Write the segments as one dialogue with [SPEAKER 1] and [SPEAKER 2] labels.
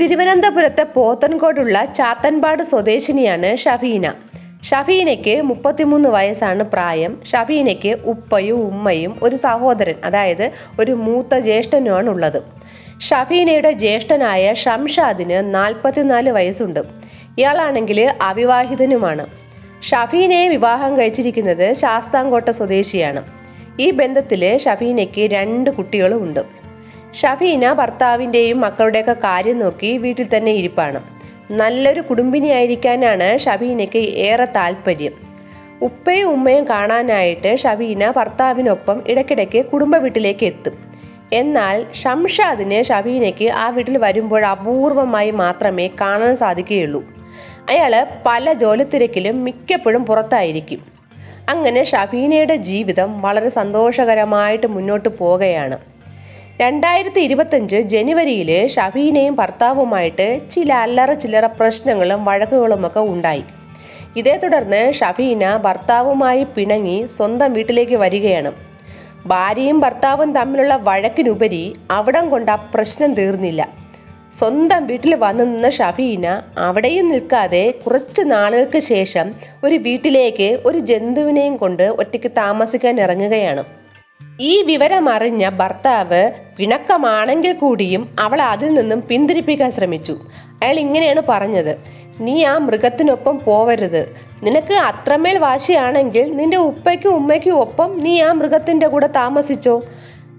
[SPEAKER 1] തിരുവനന്തപുരത്തെ പോത്തൻകോടുള്ള ചാത്തൻപാട് സ്വദേശിനിയാണ് ഷഫീന. ഷഫീനയ്ക്ക് മുപ്പത്തിമൂന്ന് വയസ്സാണ് പ്രായം. ഷഫീനയ്ക്ക് ഉപ്പയും ഉമ്മയും ഒരു സഹോദരൻ അതായത് ഒരു മൂത്ത ജ്യേഷ്ഠനുമാണ് ഉള്ളത് ഷഫീനയുടെ ജ്യേഷ്ഠനായ ഷംഷാദിന് നാൽപ്പത്തിനാല് വയസ്സുണ്ട്. ഇയാളാണെങ്കിൽ അവിവാഹിതനുമാണ്. ഷഫീനയെ വിവാഹം കഴിച്ചിരിക്കുന്നത് ശാസ്താംകോട്ട സ്വദേശിയാണ്. ഈ ബന്ധത്തിൽ ഷഫീനയ്ക്ക് രണ്ട് കുട്ടികളും ഉണ്ട് ഷഫീന ഭർത്താവിന്റെയും മക്കളുടെയൊക്കെ കാര്യം നോക്കി വീട്ടിൽ തന്നെ ഇരിപ്പാണ്. നല്ലൊരു കുടുംബിനിയായിരിക്കാനാണ് ഷഫീനയ്ക്ക് ഏറെ താല്പര്യം. ഉപ്പയും ഉമ്മയും കാണാനായിട്ട് ഷഫീന ഭർത്താവിനൊപ്പം ഇടയ്ക്കിടയ്ക്ക് കുടുംബ വീട്ടിലേക്ക് എത്തും. എന്നാൽ ഷംഷാദിനെ ഷഫീനയ്ക്ക് ആ വീട്ടിൽ വരുമ്പോൾ അപൂർവമായി മാത്രമേ കാണാൻ സാധിക്കുകയുള്ളൂ. അയാൾ പല ജോലിത്തിരക്കിലും മിക്കപ്പോഴും പുറത്തായിരിക്കും. അങ്ങനെ ഷഫീനയുടെ ജീവിതം വളരെ സന്തോഷകരമായിട്ട് മുന്നോട്ട് പോകുകയാണ് രണ്ടായിരത്തി ഇരുപത്തഞ്ച് ജനുവരിയിൽ ഷഫീനയും ഭർത്താവുമായിട്ട് ചില അല്ലറ ചില്ലറ പ്രശ്നങ്ങളും വഴക്കുകളുമൊക്കെ ഉണ്ടായി. ഇതേ തുടർന്ന് ഷഫീന ഭർത്താവുമായി പിണങ്ങി സ്വന്തം വീട്ടിലേക്ക് വരികയാണ്. ഭാര്യയും ഭർത്താവും തമ്മിലുള്ള വഴക്കിനുപരി അവിടം കൊണ്ട് ആ പ്രശ്നം തീർന്നില്ല. സ്വന്തം വീട്ടിൽ വന്നു നിന്ന ഷഫീന അവിടെയും നിൽക്കാതെ കുറച്ച് നാളുകൾക്ക് ശേഷം ഒരു വീട്ടിലേക്ക് ഒരു ജന്തുവിനെയും കൊണ്ട് ഒറ്റയ്ക്ക് താമസിക്കാൻ ഇറങ്ങുകയാണ്. ഈ വിവരമറിഞ്ഞ ഭർത്താവ് പിണക്കമാണെങ്കിൽ കൂടിയും അവൾ അതിൽ നിന്നും പിന്തിരിപ്പിക്കാൻ ശ്രമിച്ചു. അയാൾ ഇങ്ങനെയാണ് പറഞ്ഞത്. നീ ആ മൃഗത്തിനൊപ്പം പോവരുത്. നിനക്ക് അത്രമേൽ വാശിയാണെങ്കിൽ നിന്റെ ഉപ്പയ്ക്കും ഉമ്മയ്ക്കും ഒപ്പം നീ ആ മൃഗത്തിന്റെ കൂടെ താമസിച്ചോ.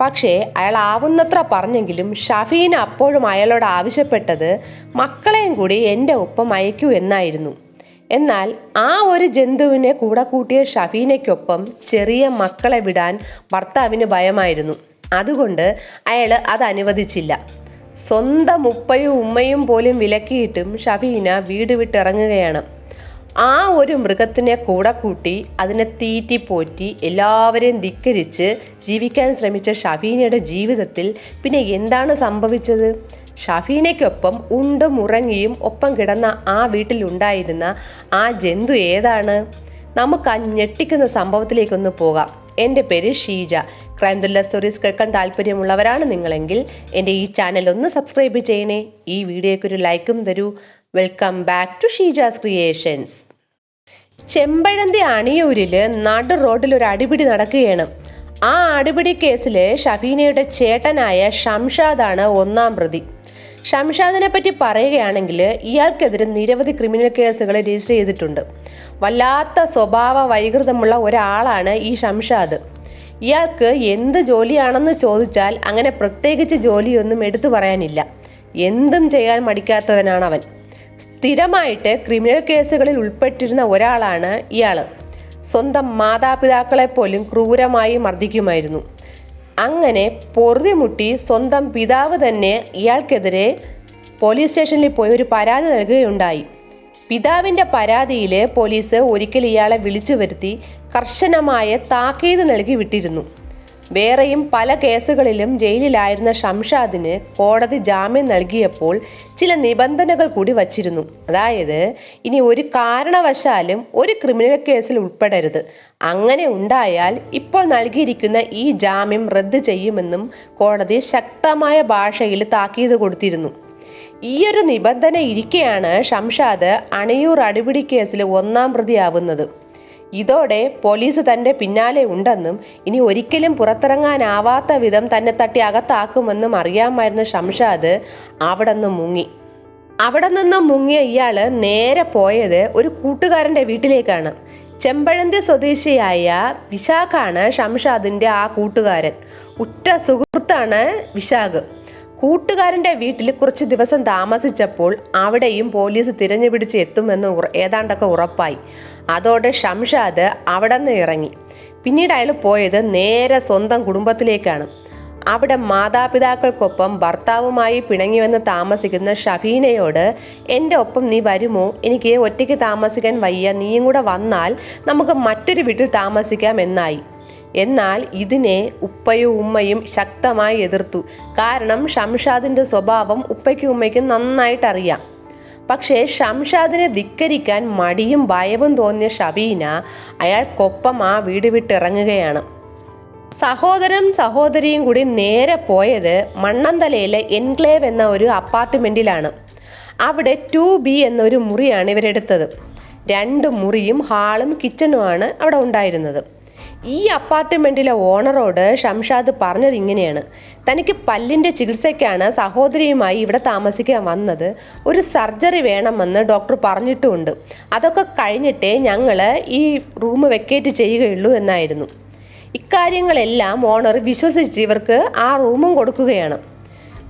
[SPEAKER 1] പക്ഷേ അയാൾ ആവുന്നത്ര പറഞ്ഞെങ്കിലും ഷഫീൻ അപ്പോഴും അയാളോട് ആവശ്യപ്പെട്ടത് മക്കളെയും കൂടി എന്റെ ഒപ്പം അയക്കൂ എന്നായിരുന്നു. എന്നാൽ ആ ഒരു ജന്തുവിനെ കൂടെ കൂട്ടിയ ഷഫീനയ്ക്കൊപ്പം ചെറിയ മക്കളെ വിടാൻ ഭർത്താവിന് ഭയമായിരുന്നു. അതുകൊണ്ട് അയാൾ അത് അനുവദിച്ചില്ല. സ്വന്തം ഉപ്പയും ഉമ്മയും പോലും വിലക്കിയിട്ടും ഷഫീന വീട് വിട്ടിറങ്ങുകയാണ് ആ ഒരു മൃഗത്തിനെ കൂടെ കൂട്ടി അതിനെ തീറ്റി പോറ്റി എല്ലാവരെയും ധിക്കരിച്ച് ജീവിക്കാൻ ശ്രമിച്ച ഷഫീനയുടെ ജീവിതത്തിൽ പിന്നെ എന്താണ് സംഭവിച്ചത്? ഷഫീനയ്ക്കൊപ്പം ഉണ്ട് ഉറങ്ങിയും ഒപ്പം കിടന്ന ആ വീട്ടിലുണ്ടായിരുന്ന ആ ജന്തു ഏതാണ്? നമുക്ക് ആ ഞെട്ടിക്കുന്ന സംഭവത്തിലേക്കൊന്ന് പോകാം. എന്റെ പേര് ഷീജ. ക്രൈം സ്റ്റോറീസ് കേൾക്കാൻ താല്പര്യമുള്ളവരാണ് നിങ്ങളെങ്കിൽ എന്റെ ഈ ചാനൽ ഒന്ന് സബ്സ്ക്രൈബ് ചെയ്യണേ. ഈ വീഡിയോയ്ക്ക് ഒരു ലൈക്കും തരൂ. Welcome back to Sheeja's creations. Chempazhanthy അണിയൂരിൽ നടു റോഡിൽ ഒരു അടിപിടി നടക്കുകയാണ്. ആ അടിപിടി കേസിൽ ഷഫീനയുടെ ചേട്ടനായ ഷംഷാദാണ് ഒന്നാം പ്രതി. ഷംഷാദിനെ പറ്റി പറയുകയാണെങ്കിൽ ഇയാൾക്കെതിരെ നിരവധി ക്രിമിനൽ കേസുകൾ രജിസ്റ്റർ ചെയ്തിട്ടുണ്ട്. വല്ലാത്ത സ്വഭാവ വൈകൃതമുള്ള ഒരാളാണ് ഈ ഷംഷാദ്. ഇയാൾക്ക് എന്ത് ജോലിയാണെന്ന് ചോദിച്ചാൽ അങ്ങനെ പ്രത്യേകിച്ച് ജോലിയൊന്നും എടുത്തു പറയാനില്ല. എന്തും ചെയ്യാൻ മടിക്കാത്തവനാണ് അവൻ സ്ഥിരമായിട്ട് ക്രിമിനൽ കേസുകളിൽ ഉൾപ്പെട്ടിരുന്ന ഒരാളാണ് ഇയാൾ സ്വന്തം മാതാപിതാക്കളെ പോലും ക്രൂരമായി മർദ്ദിക്കുമായിരുന്നു. അങ്ങനെ പൊറുതിമുട്ടി സ്വന്തം പിതാവ് തന്നെ ഇയാൾക്കെതിരെ പോലീസ് സ്റ്റേഷനിൽ പോയി ഒരു പരാതി നൽകുകയുണ്ടായി. പിതാവിന്റെ പരാതിയിൽ പോലീസ് ഒരിക്കൽ ഇയാളെ വിളിച്ചു വരുത്തി കർശനമായ താക്കീത് നൽകി വിട്ടിരുന്നു. വേറെയും പല കേസുകളിലും ജയിലിലായിരുന്ന ഷംഷാദിന് കോടതി ജാമ്യം നൽകിയപ്പോൾ ചില നിബന്ധനകൾ കൂടി വച്ചിരുന്നു. അതായത് ഇനി ഒരു കാരണവശാലും ഒരു ക്രിമിനൽ കേസിൽ ഉൾപ്പെടരുത്. അങ്ങനെ ഉണ്ടായാൽ ഇപ്പോൾ നൽകിയിരിക്കുന്ന ഈ ജാമ്യം റദ്ദ് ചെയ്യുമെന്നും കോടതി ശക്തമായ ഭാഷയിൽ താക്കീത് കൊടുത്തിരുന്നു. ഈയൊരു നിബന്ധന ഇരിക്കെയാണ് ഷംഷാദ് അണയൂർ അടിപിടി കേസിൽ ഒന്നാം പ്രതിയാവുന്നത്. ഇതോടെ പോലീസ് തന്റെ പിന്നാലെ ഉണ്ടെന്നും ഇനി ഒരിക്കലും പുറത്തിറങ്ങാനാവാത്ത വിധം തന്നെ തട്ടി അകത്താക്കുമെന്നും അറിയാമായിരുന്ന ഷംഷാദ്. അവിടെ മുങ്ങി. അവിടെ നിന്നും മുങ്ങിയ ഇയാൾ നേരെ പോയത് ഒരു കൂട്ടുകാരന്റെ വീട്ടിലേക്കാണ്. ചെമ്പഴന്തി സ്വദേശിയായ വിശാഖാണ് ഷംഷാദിന്റെ ആ കൂട്ടുകാരൻ. ഉറ്റ സുഹൃത്താണ് വിശാഖ്. കൂട്ടുകാരന്റെ വീട്ടിൽ കുറച്ച് ദിവസം താമസിച്ചപ്പോൾ അവിടെയും പോലീസ് തിരഞ്ഞു പിടിച്ച് എത്തുമെന്ന് ഏതാണ്ടൊക്കെ ഉറപ്പായി. അതോടെ ഷംഷാദ് അവിടെ നിന്ന് ഇറങ്ങി. പിന്നീട് അയാൾ പോയത് നേരെ സ്വന്തം കുടുംബത്തിലേക്കാണ്. അവിടെ മാതാപിതാക്കൾക്കൊപ്പം ഭർത്താവുമായി പിണങ്ങി വന്ന് താമസിക്കുന്ന ഷഫീനയോട് എന്റെ ഒപ്പം നീ വരുമോ? എനിക്ക് ഒറ്റയ്ക്ക് താമസിക്കാൻ വയ്യ. നീയും കൂടെ വന്നാൽ നമുക്ക് മറ്റൊരു വീട്ടിൽ താമസിക്കാം എന്നായി. എന്നാൽ ഇതിനെ ഉപ്പയും ഉമ്മയും ശക്തമായി എതിർത്തു. കാരണം ഷംഷാദിന്റെ സ്വഭാവം ഉപ്പയ്ക്കും ഉമ്മയ്ക്കും നന്നായിട്ട് അറിയാം പക്ഷേ ഷംഷാദിനെ ധിക്കരിക്കാൻ മടിയും ഭയവും തോന്നിയ ഷബീന അയാൾക്കൊപ്പം ആ വീട് വിട്ടിറങ്ങുകയാണ്. സഹോദരൻ സഹോദരിയും കൂടി നേരെ പോയത് മണ്ണന്തലയിലെ എൻക്ലേവ് എന്ന ഒരു അപ്പാർട്ട്മെന്റിലാണ് അവിടെ ടു ബി എന്നൊരു മുറിയാണ് ഇവരെടുത്തത്. രണ്ട് മുറിയും ഹാളും കിച്ചണുമാണ് അവിടെ ഉണ്ടായിരുന്നത്. ഈ അപ്പാർട്ട്മെന്റിലെ ഓണറോട് ഷംഷാദ് പറഞ്ഞത് ഇങ്ങനെയാണ്. തനിക്ക് പല്ലിന്റെ ചികിത്സയ്ക്കാണ് സഹോദരിയുമായി ഇവിടെ താമസിക്കാൻ വന്നത്. ഒരു സർജറി വേണമെന്ന് ഡോക്ടർ പറഞ്ഞിട്ടുമുണ്ട്. അതൊക്കെ കഴിഞ്ഞിട്ടേ ഞങ്ങൾ ഈ റൂം വെക്കേറ്റ് ചെയ്യുകയുള്ളൂ എന്നായിരുന്നു. ഇക്കാര്യങ്ങളെല്ലാം ഓണർ വിശ്വസിച്ച് ഇവർക്ക് ആ റൂമും കൊടുക്കുകയാണ്.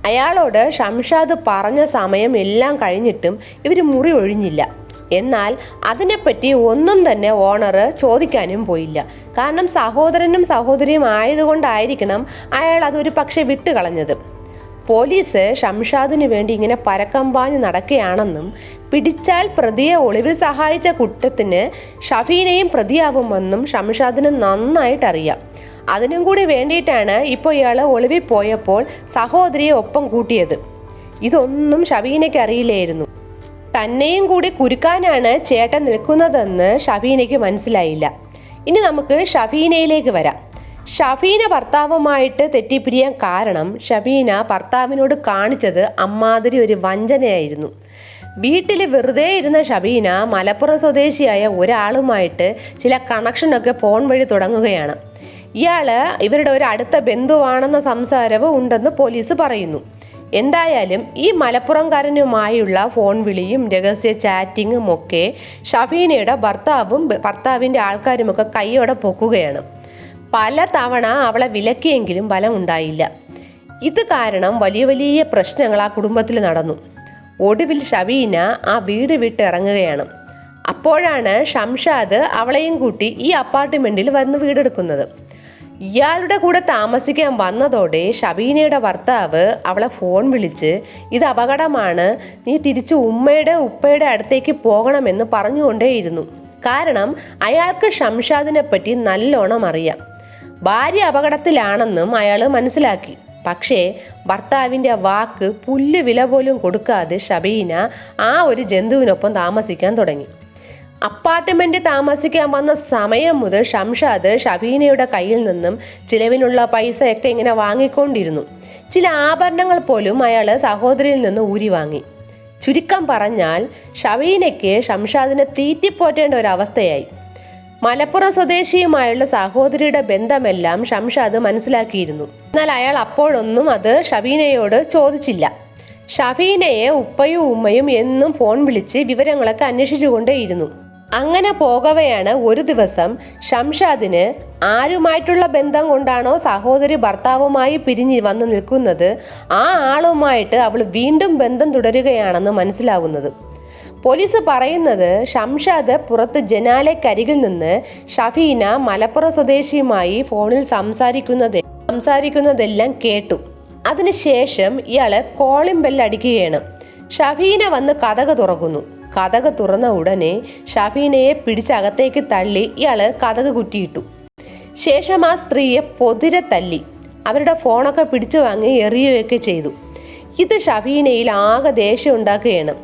[SPEAKER 1] അയാളോട് ഷംഷാദ് പറഞ്ഞ സമയം എല്ലാം കഴിഞ്ഞിട്ടും ഇവർ മുറി ഒഴിഞ്ഞില്ല. എന്നാൽ അതിനെപ്പറ്റി ഒന്നും തന്നെ ഓണർ ചോദിക്കാനും പോയില്ല. കാരണം സഹോദരനും സഹോദരിയും ആയതുകൊണ്ടായിരിക്കണം അയാൾ അതൊരു പക്ഷെ വിട്ടുകളഞ്ഞത്. പോലീസ് ഷംഷാദിനു വേണ്ടി ഇങ്ങനെ പരക്കമ്പാഞ്ഞ് നടക്കുകയാണെന്നും പിടിച്ചാൽ പ്രതിയെ ഒളിവിൽ സഹായിച്ച കുറ്റത്തിന് ഷഫീനെയും പ്രതിയാവുമെന്നും ഷംഷാദിന് നന്നായിട്ടറിയാം. അതിനും കൂടി വേണ്ടിയിട്ടാണ് ഇപ്പോൾ ഇയാൾ ഒളിവിൽ പോയപ്പോൾ സഹോദരിയെ ഒപ്പം കൂട്ടിയത്. ഇതൊന്നും ഷഫീനയ്ക്ക് അറിയില്ലായിരുന്നു. തന്നെയും കൂടി കുരുക്കാനാണ് ചേട്ടൻ നിൽക്കുന്നതെന്ന് ഷഫീനയ്ക്ക് മനസ്സിലായില്ല. ഇനി നമുക്ക് ഷഫീനയിലേക്ക് വരാം. ഷഫീന ഭർത്താവുമായിട്ട് തെറ്റിപ്പിരിയാൻ കാരണം ഷഫീന ഭർത്താവിനോട് കാണിച്ചത് അമ്മാതിരി ഒരു വഞ്ചനയായിരുന്നു. വീട്ടിൽ വെറുതെ ഇരുന്ന ഷബീന മലപ്പുറം സ്വദേശിയായ ഒരാളുമായിട്ട് ചില കണക്ഷനൊക്കെ ഫോൺ വഴി തുടങ്ങുകയാണ്. ഇയാൾ ഇവരുടെ ഒരു അടുത്ത ബന്ധുവാണെന്ന സംസാരവും ഉണ്ടെന്ന് പോലീസ് പറയുന്നു. എന്തായാലും ഈ മലപ്പുറംകാരനുമായുള്ള ഫോൺ വിളിയും രഹസ്യ ചാറ്റിങ്ങും ഒക്കെ ഷഫീനയുടെ ഭർത്താവും ഭർത്താവിന്റെ ആൾക്കാരുമൊക്കെ കൈയോടെ പൊക്കുകയാണ്. പല തവണ അവളെ വിലക്കിയെങ്കിലും ഫലമുണ്ടായില്ല ഇത് കാരണം വലിയ വലിയ പ്രശ്നങ്ങൾ ആ കുടുംബത്തിൽ നടന്നു. ഒടുവിൽ ഷബീന ആ വീട് വിട്ട് ഇറങ്ങുകയാണ്. അപ്പോഴാണ് ഷംഷാദ് അവളെയും കൂട്ടി ഈ അപ്പാർട്ട്മെന്റിൽ വന്ന് വീടെടുക്കുന്നത്. ഇയാളുടെ കൂടെ താമസിക്കാൻ വന്നതോടെ ഷബീനയുടെ ഭർത്താവ് അവളെ ഫോൺ വിളിച്ച് ഇത് അപകടമാണ്. നീ തിരിച്ച് ഉമ്മയുടെ ഉപ്പയുടെ അടുത്തേക്ക് പോകണമെന്ന് പറഞ്ഞുകൊണ്ടേയിരുന്നു. കാരണം അയാൾക്ക് ഷംഷാദിനെ പറ്റി നല്ലോണം അറിയാം. ഭാര്യ അപകടത്തിലാണെന്നും അയാൾ മനസ്സിലാക്കി. പക്ഷേ ഭർത്താവിന്റെ വാക്ക് പുല്ല് വില പോലും കൊടുക്കാതെ ഷബീന ആ ഒരു ജന്തുവിനൊപ്പം താമസിക്കാൻ തുടങ്ങി. അപ്പാർട്ട്മെന്റ് താമസിക്കാൻ വന്ന സമയം മുതൽ ഷംഷാദ് ഷബീനയുടെ കയ്യിൽ നിന്നും ചിലവിനുള്ള പൈസയൊക്കെ ഇങ്ങനെ വാങ്ങിക്കൊണ്ടിരുന്നു. ചില ആഭരണങ്ങൾ പോലും അയാൾ സഹോദരിയിൽ നിന്ന് ഊരി വാങ്ങി. ചുരുക്കം പറഞ്ഞാൽ ഷവീനയ്ക്ക് ഷംഷാദിനെ തീറ്റിപ്പോറ്റേണ്ട ഒരു അവസ്ഥയായി. മലപ്പുറം സ്വദേശിയുമായുള്ള സഹോദരിയുടെ ബന്ധമെല്ലാം ഷംഷാദ് മനസ്സിലാക്കിയിരുന്നു. എന്നാൽ അയാൾ അപ്പോഴൊന്നും അത് ഷവീനയോട് ചോദിച്ചില്ല. ഷഫീനയെ ഉപ്പയും ഉമ്മയും എന്നും ഫോൺ വിളിച്ച് വിവരങ്ങളൊക്കെ അന്വേഷിച്ചുകൊണ്ടേയിരുന്നു. അങ്ങനെ പോകവെയാണ് ഒരു ദിവസം ഷംഷാദിന് ആരുമായിട്ടുള്ള ബന്ധം കൊണ്ടാണോ സഹോദരി ഭർത്താവുമായി പിരിഞ്ഞ് വന്ന് നിൽക്കുന്നത് ആ ആളുമായിട്ട് അവൾ വീണ്ടും ബന്ധം തുടരുകയാണെന്ന് മനസ്സിലാവുന്നത്. പോലീസ് പറയുന്നത് ഷംഷാദ് പുറത്ത് ജനാലക്കരികിൽ നിന്ന് ഷഫീന മലപ്പുറം സ്വദേശിയുമായി ഫോണിൽ സംസാരിക്കുന്നത് സംസാരിക്കുന്നതെല്ലാം കേട്ടു. അതിനുശേഷം ഇയാൾ കോളിംഗ് ബെല്ലടിക്കുകയാണ് ഷഫീന വന്ന് കഥക തുറക്കുന്നു. കഥക തുറന്ന ഉടനെ ഷഫീനയെ പിടിച്ചകത്തേക്ക് തള്ളി ഇയാൾ കഥക കുറ്റിയിട്ടു. ശേഷം ആ സ്ത്രീയെ പൊതിരെ തല്ലി. അവരുടെ ഫോണൊക്കെ പിടിച്ചു വാങ്ങി എറിയുകയൊക്കെ ചെയ്തു. ഇത് ഷഫീനയിൽ ആകെ ദേഷ്യം ഉണ്ടാക്കുകയാണ്.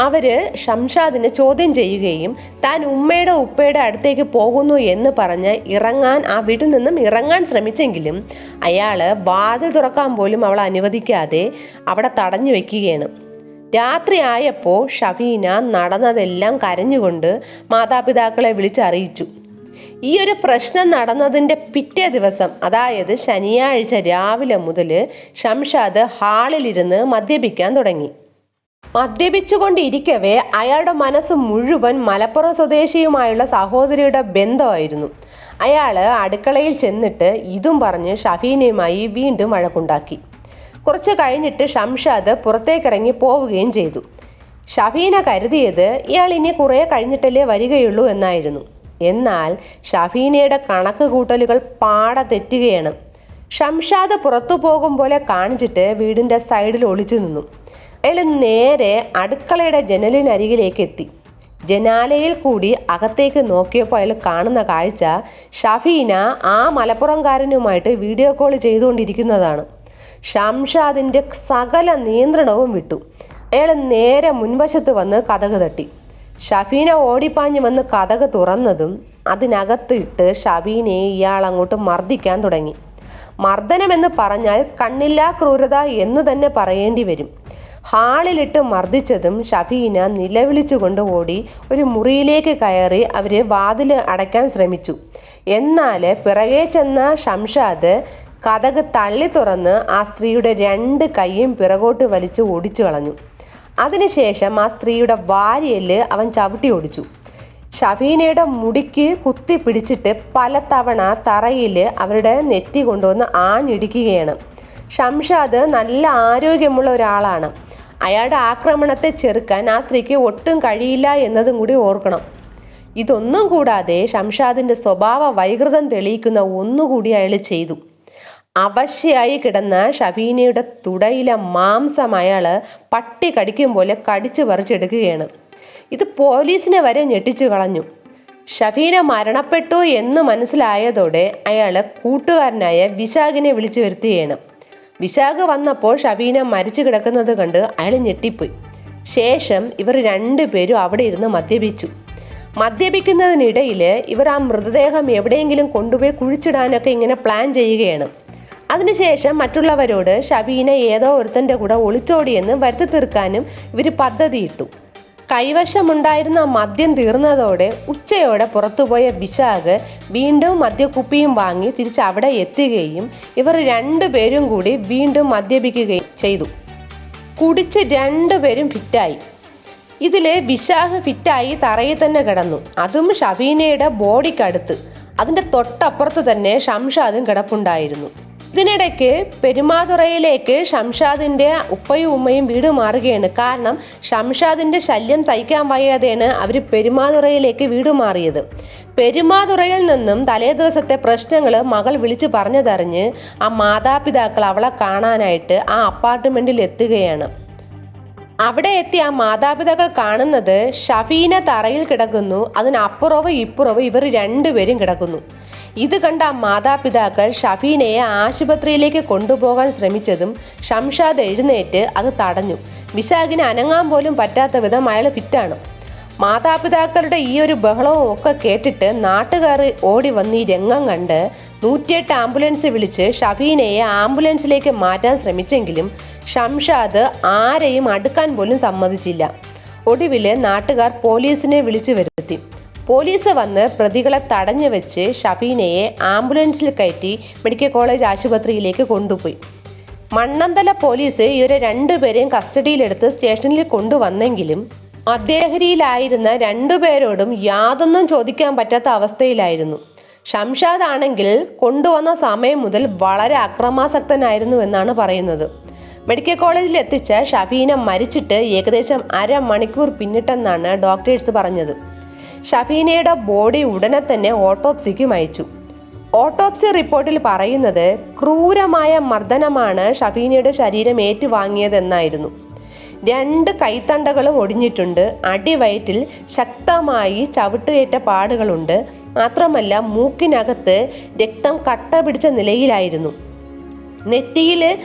[SPEAKER 1] അവർ ഷംഷാദിനെ ചോദ്യം ചെയ്യുകയും താൻ ഉമ്മയുടെ ഉപ്പയുടെ അടുത്തേക്ക് പോകുന്നു എന്ന് പറഞ്ഞ് ഇറങ്ങാൻ ആ വീട്ടിൽ നിന്നും ഇറങ്ങാൻ ശ്രമിച്ചെങ്കിലും അയാൾ വാതിൽ തുറക്കാൻ പോലും അവളെ അനുവദിക്കാതെ അവിടെ തടഞ്ഞു വെക്കുകയാണ്. രാത്രി ആയപ്പോൾ ഷഫീന നടന്നതെല്ലാം കരഞ്ഞുകൊണ്ട് മാതാപിതാക്കളെ വിളിച്ചറിയിച്ചു. ഈ ഒരു പ്രശ്നം നടന്നതിന്റെ പിറ്റേ ദിവസം അതായത് ശനിയാഴ്ച രാവിലെ മുതൽ ഷംഷാദ് ഹാളിലിരുന്ന് മദ്യപിക്കാൻ തുടങ്ങി. മദ്യപിച്ചുകൊണ്ടിരിക്കവേ അയാളുടെ മനസ്സ് മുഴുവൻ മലപ്പുറം സ്വദേശിയുമായുള്ള സഹോദരിയുടെ ബന്ധമായിരുന്നു. അയാൾ അടുക്കളയിൽ ചെന്നിട്ട് ഇതും പറഞ്ഞ് ഷഫീനയുമായി വീണ്ടും വഴക്കുണ്ടാക്കി. കുറച്ച് കഴിഞ്ഞിട്ട് ഷംഷാദ് പുറത്തേക്കിറങ്ങി പോവുകയും ചെയ്തു. ഷഫീന കരുതിയത് ഇയാൾ ഇനി കുറേ കഴിഞ്ഞിട്ടല്ലേ വരികയുള്ളൂ എന്നായിരുന്നു. എന്നാൽ ഷഫീനയുടെ കണക്ക് കൂട്ടലുകൾ പാട തെറ്റുകയാണ്. ഷംഷാദ് പുറത്തു പോകും പോലെ കാണിച്ചിട്ട് വീടിന്റെ സൈഡിൽ ഒളിച്ചു നിന്നു. അയാൾ നേരെ അടുക്കളയുടെ ജനലിനരികിലേക്ക് എത്തി. ജനാലയിൽ കൂടി അകത്തേക്ക് നോക്കിയപ്പോൾ അയാൾ കാണുന്ന കാഴ്ച ഷഫീന ആ മലപ്പുറംകാരനുമായിട്ട് വീഡിയോ കോൾ ചെയ്തുകൊണ്ടിരിക്കുന്നതാണ്. ഷംഷാദിന്റെ സകല നിയന്ത്രണവും വിട്ടു. അയാൾ നേരെ മുൻവശത്ത് വന്ന് കഥക് തട്ടി. ഷഫീന ഓടിപ്പാഞ്ഞ് വന്ന് കഥക് തുറന്നതും അതിനകത്തിട്ട് ഇട്ട് ഇയാൾ അങ്ങോട്ട് മർദ്ദിക്കാൻ തുടങ്ങി. മർദ്ദനമെന്ന് പറഞ്ഞാൽ കണ്ണില്ലാ ക്രൂരത എന്ന് തന്നെ പറയേണ്ടി വരും. ഹാളിലിട്ട് മർദ്ദിച്ചതും ഷഫീന നിലവിളിച്ചുകൊണ്ട് ഓടി ഒരു മുറിയിലേക്ക് കയറി അവരെ വാതിൽ അടയ്ക്കാൻ ശ്രമിച്ചു. എന്നാൽ പിറകെ ചെന്ന ഷംഷാദ് കഥക് തള്ളി തുറന്ന് ആ സ്ത്രീയുടെ രണ്ട് കൈയും പിറകോട്ട് വലിച്ചു ഓടിച്ചു കളഞ്ഞു. അതിനുശേഷം ആ സ്ത്രീയുടെ വാരിയൽ അവൻ ചവിട്ടി ഓടിച്ചു. ഷഫീനയുടെ മുടിക്ക് കുത്തി പിടിച്ചിട്ട് പലതവണ തറയിൽ അവരുടെ നെറ്റി കൊണ്ടുവന്ന് ആഞ്ഞിടിക്കുകയാണ്. ഷംഷാദ് നല്ല ആരോഗ്യമുള്ള ഒരാളാണ്. അയാളുടെ ആക്രമണത്തെ ചെറുക്കാൻ ആ സ്ത്രീക്ക് ഒട്ടും കഴിയില്ല എന്നതും കൂടി ഓർക്കണം. ഇതൊന്നും കൂടാതെ ഷംഷാദിന്റെ സ്വഭാവ വൈകൃതം തെളിയിക്കുന്ന ഒന്നുകൂടി അയാൾ ചെയ്തു. അവശയായി കിടന്ന ഷഫീനയുടെ തുടയിലെ മാംസം അയാൾ പട്ടി കടിക്കും പോലെ കടിച്ചു പറിച്ചെടുക്കുകയാണ്. ഇത് പോലീസിനെ വരെ ഞെട്ടിച്ചു കളഞ്ഞു. ഷഫീന മരണപ്പെട്ടു എന്ന് മനസ്സിലായതോടെ അയാൾ കൂട്ടുകാരനായ വിശാഖിനെ വിളിച്ചു വരുത്തുകയാണ്. വിശാഖ് വന്നപ്പോൾ ഷഫീന മരിച്ചു കിടക്കുന്നത് കണ്ട് അയാൾ ഞെട്ടിപ്പോയി. ശേഷം ഇവർ രണ്ടുപേരും അവിടെ ഇരുന്ന് മദ്യപിച്ചു. മദ്യപിക്കുന്നതിനിടയിൽ ഇവർ ആ മൃതദേഹം എവിടെയെങ്കിലും കൊണ്ടുപോയി കുഴിച്ചിടാനൊക്കെ ഇങ്ങനെ പ്ലാൻ ചെയ്യുകയാണ്. അതിനുശേഷം മറ്റുള്ളവരോട് ഷബീന ഏതോ ഒരുത്തന്റെ കൂടെ ഒളിച്ചോടിയെന്ന് വരുത്തി തീർക്കാനും ഇവർ പദ്ധതിയിട്ടു. കൈവശമുണ്ടായിരുന്ന മദ്യം തീർന്നതോടെ ഉച്ചയോടെ പുറത്തുപോയ വിശാഖ് വീണ്ടും മദ്യക്കുപ്പിയും വാങ്ങി തിരിച്ച് അവിടെ എത്തുകയും ഇവർ രണ്ടുപേരും കൂടി വീണ്ടും മദ്യപിക്കുകയും ചെയ്തു. കുടിച്ച് രണ്ടുപേരും ഫിറ്റായി. ഇതിൽ വിശാഖ് ഫിറ്റായി തറയിൽ തന്നെ കിടന്നു. അതും ഷബീനയുടെ ബോഡിക്കടുത്ത്. അതിന്റെ തൊട്ടപ്പുറത്ത് തന്നെ ഷംഷാദും കിടപ്പുണ്ടായിരുന്നു. ഇതിനിടയ്ക്ക് പെരുമാതുറയിലേക്ക് ഷംഷാദിന്റെ ഉപ്പയും ഉമ്മയും വീട് മാറുകയാണ്. കാരണം ഷംഷാദിന്റെ ശല്യം സഹിക്കാൻ വയ്യാതെയാണ് അവർ പെരുമാതുറയിലേക്ക് വീട് മാറിയത്. പെരുമാതുറയിൽ നിന്നും തലേ ദിവസത്തെ പ്രശ്നങ്ങൾ മകൾ വിളിച്ചു പറഞ്ഞതറിഞ്ഞ് ആ മാതാപിതാക്കൾ അവളെ കാണാനായിട്ട് ആ അപ്പാർട്ട്മെന്റിൽ എത്തുകയാണ്. അവിടെ എത്തിയ മാതാപിതാക്കൾ കാണുന്നത് ഷഫീന തറയിൽ കിടക്കുന്നു അതിനപ്പുറവും ഇപ്പുറവും ഇവർ രണ്ടുപേരും കിടക്കുന്നു. ഇത് കണ്ട മാതാപിതാക്കൾ ഷഫീനയെ ആശുപത്രിയിലേക്ക് കൊണ്ടുപോകാൻ ശ്രമിച്ചതും ഷംഷാദ് എഴുന്നേറ്റ് അത് തടഞ്ഞു. വിശാഖിന് അനങ്ങാൻ പോലും പറ്റാത്ത വിധം അയാൾ ഫിറ്റാണ്. മാതാപിതാക്കളുടെ ഈ ഒരു ബഹളവും ഒക്കെ കേട്ടിട്ട് നാട്ടുകാർ ഓടി വന്ന് ഈ രംഗം കണ്ട് നൂറ്റിയെട്ട് ആംബുലൻസ് വിളിച്ച് ഷഫീനയെ ആംബുലൻസിലേക്ക് മാറ്റാൻ ശ്രമിച്ചെങ്കിലും ഷംഷാദ് ആരെയും അടുക്കാൻ പോലും സമ്മതിച്ചില്ല. ഒടുവിൽ നാട്ടുകാർ പോലീസിനെ വിളിച്ചു വരുത്തി. പോലീസ് വന്ന് പ്രതികളെ തടഞ്ഞു വെച്ച് ഷഫീനയെ ആംബുലൻസിൽ കയറ്റി മെഡിക്കൽ കോളേജ് ആശുപത്രിയിലേക്ക് കൊണ്ടുപോയി. മണ്ണന്തല പോലീസ് ഇവരെ രണ്ടുപേരെയും കസ്റ്റഡിയിലെടുത്ത് സ്റ്റേഷനിൽ കൊണ്ടുവന്നെങ്കിലും മദ്യലഹരിയിലായിരുന്ന രണ്ടുപേരോടും യാതൊന്നും ചോദിക്കാൻ പറ്റാത്ത അവസ്ഥയിലായിരുന്നു. ഷംഷാദ് ആണെങ്കിൽ കൊണ്ടുവന്ന സമയം മുതൽ വളരെ അക്രമാസക്തനായിരുന്നു എന്നാണ് പറയുന്നത്. മെഡിക്കൽ കോളേജിൽ എത്തിച്ച ഷഫീന മരിച്ചിട്ട് ഏകദേശം അരമണിക്കൂർ പിന്നിട്ടെന്നാണ് ഡോക്ടേഴ്സ് പറഞ്ഞത്. ഷഫീനയുടെ ബോഡി ഉടനെ തന്നെ ഓട്ടോപ്സിക്കും അയച്ചു. ഓട്ടോപ്സി റിപ്പോർട്ടിൽ പറയുന്നത് ക്രൂരമായ മർദ്ദനമാണ് ഷഫീനയുടെ ശരീരം ഏറ്റുവാങ്ങിയതെന്നായിരുന്നു. രണ്ട് കൈത്തണ്ടകളും ഒടിഞ്ഞിട്ടുണ്ട്. അടിവയറ്റിൽ ശക്തമായി ചവിട്ടുകയറ്റ പാടുകളുണ്ട്. മാത്രമല്ല മൂക്കിനകത്ത് രക്തം കട്ട പിടിച്ച നിലയിലായിരുന്നു. നെറ്റിയിൽ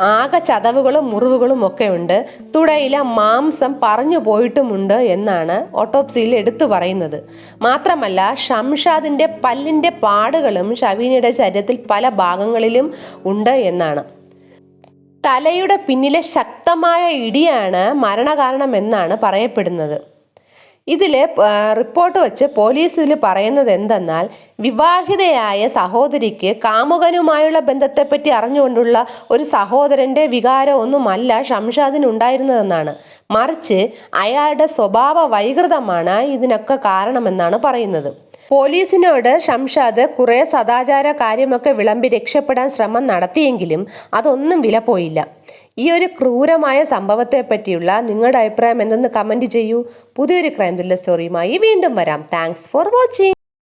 [SPEAKER 1] ആകെ ചതവുകളും മുറിവുകളും ഒക്കെ ഉണ്ട്. തുടയില മാംസം പറഞ്ഞു പോയിട്ടുമുണ്ട് എന്നാണ് ഓട്ടോപ്സിയിൽ എടുത്തു പറയുന്നത്. മാത്രമല്ല ഷംഷാദിന്റെ പല്ലിന്റെ പാടുകളും ഷവീനയുടെ ശരീരത്തിൽ പല ഭാഗങ്ങളിലും ഉണ്ട് എന്നാണ്. തലയുടെ പിന്നിലെ ശക്തമായ ഇടിയാണ് മരണകാരണം എന്നാണ് പറയപ്പെടുന്നത്. ഇതിൽ റിപ്പോർട്ട് വെച്ച് ഇതിൽ പറയുന്നത് എന്തെന്നാൽ വിവാഹിതയായ സഹോദരിക്ക് കാമുകനുമായുള്ള ബന്ധത്തെപ്പറ്റി അറിഞ്ഞുകൊണ്ടുള്ള ഒരു സഹോദരന്റെ വികാരമൊന്നുമല്ല ഷംഷാദിനുണ്ടായിരുന്നതെന്നാണ് മറിച്ച് അയാളുടെ സ്വഭാവ വൈകൃതമാണ് ഇതിനൊക്കെ കാരണമെന്നാണ് പറയുന്നത്. പോലീസിനോട് ഷംഷാദ് കുറേ സദാചാര കാര്യമൊക്കെ വിളമ്പി രക്ഷപ്പെടാൻ ശ്രമം നടത്തിയെങ്കിലും അതൊന്നും വില പോയില്ല ഈ ഒരു ക്രൂരമായ സംഭവത്തെ പറ്റിയുള്ള നിങ്ങളുടെ അഭിപ്രായം എന്തെന്ന് കമന്റ് ചെയ്യൂ. പുതിയൊരു ക്രൈം ത്രില്ലർ സ്റ്റോറിയുമായി വീണ്ടും വരാം. Thanks for watching